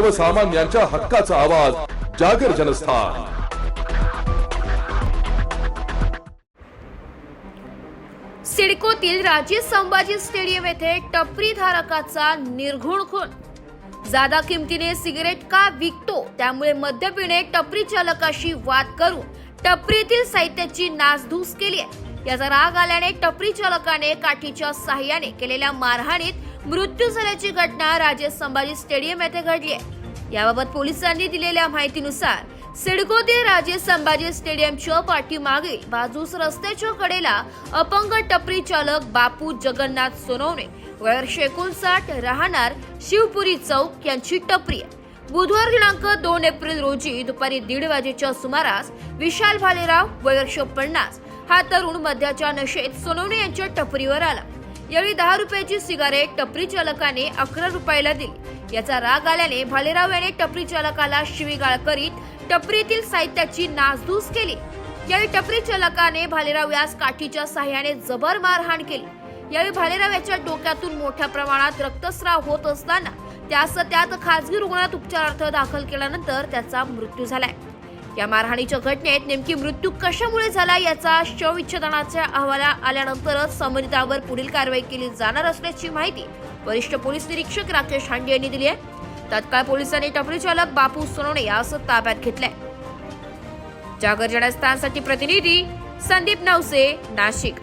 सर्वसामान्यांच्या हक्काचा आवाज जागर जनस्थान. सिडकोतील राजे संभाजी स्टेडियम येथे टपरी धारकाचा निर्घुण खून. जादा किमतीने सिगरेट का विकतो त्यामुळे मद्यपिने टपरी चालकाशी वाद करून टपरीतील साहित्याची नासधूस केली आहे. याचा राग आल्याने टपरी चालकाने काठीच्या साह्याने केलेल्या मारहाणीत मृत्यू झाल्याची घटना राजे संभाजी स्टेडियम येथे घडली आहे. याबाबत पोलिसांनी दिलेल्या माहितीनुसार सिडकोतील राजे संभाजी स्टेडियमच्या पाठीमागील बाजूस रस्त्याच्या कडेला अपंग टपरी चालक बापू जगन्नाथ सोनवणे वर्ष एकोणसाठ राहणार शिवपुरी चौक यांची टपरी आहे. बुधवार दिनांक दोन एप्रिल रोजी दुपारी दीड वाजेच्या सुमारास विशाल भालेराव वर्ष पन्नास हा तरुण मध्याच्या नशेत सोनवणे यांच्या टपरीवर आला. यावेळी दहा रुपयाची सिगारेट टपरी चालकाने अकरा रुपयाला दिली. याचा राग आल्याने भालेराव याने टपरी चालकाला शिवीगाळ करीत टपरीतील साहित्याची नासधूस केली. यावेळी टपरी चालकाने भालेराव यास काठीच्या सहाय्याने जबर मारहाण केली. यावेळी भालेराव याच्या डोक्यातून मोठ्या प्रमाणात रक्तस्राव होत असताना त्यास त्यात खासगी रुग्णालयात उपचारार्थ दाखल केल्यानंतर त्याचा मृत्यू झालाय. या मारहाणीच्या घटनेत नेमकी मृत्यू कशामुळे झाला याचा शवविच्छेदनाच्या अहवाला आल्यानंतरच संबंधितावर पुढील कारवाई केली जाणार असल्याची माहिती वरिष्ठ पोलीस निरीक्षक राकेश हांडे यांनी दिली आहे. तत्काळ पोलिसांनी टपरी चालक बापू सोनवणे यास ताब्यात घेतलंय. जागर जनस्थानसाठी प्रतिनिधी संदीप नवसे नाशिक.